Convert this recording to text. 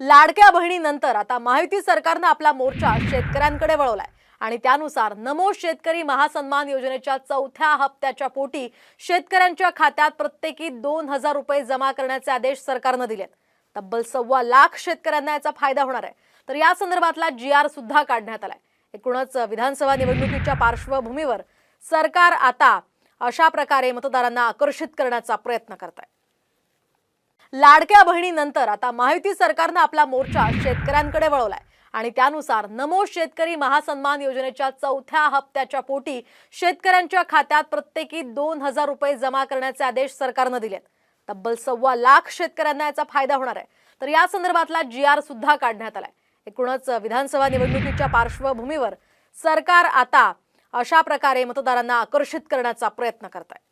लाडक्या बहिणीनंतर आता महायुती सरकारनं आपला मोर्चा शेतकऱ्यांकडे वळवलाय. आणि त्यानुसार नमो शेतकरी महासन्मान योजनेच्या चौथ्या हप्त्याच्या पोटी शेतकऱ्यांच्या खात्यात प्रत्येकी दोन हजार रुपये जमा करण्याचे आदेश सरकारनं दिलेत. तब्बल सव्वा लाख शेतकऱ्यांना याचा फायदा होणार आहे. तर या संदर्भातला जी आर सुद्धा काढण्यात आलाय. एकूणच विधानसभा निवडणुकीच्या पार्श्वभूमीवर सरकार आता अशा प्रकारे मतदारांना आकर्षित करण्याचा प्रयत्न करत आहे लाडक्या बहिणीनंतर आता महायुती सरकारनं आपला मोर्चा शेतकऱ्यांकडे वळवलाय. आणि त्यानुसार नमो शेतकरी महासन्मान योजनेच्या चौथ्या हप्त्याच्या पोटी शेतकऱ्यांच्या खात्यात प्रत्येकी दोन हजार रुपये जमा करण्याचे आदेश सरकारनं दिलेत. तब्बल सव्वा लाख शेतकऱ्यांना याचा फायदा होणार आहे. तर या संदर्भातला जी आर सुद्धा काढण्यात आलाय. एकूणच विधानसभा निवडणुकीच्या पार्श्वभूमीवर सरकार आता अशा प्रकारे मतदारांना आकर्षित करण्याचा प्रयत्न करत आहे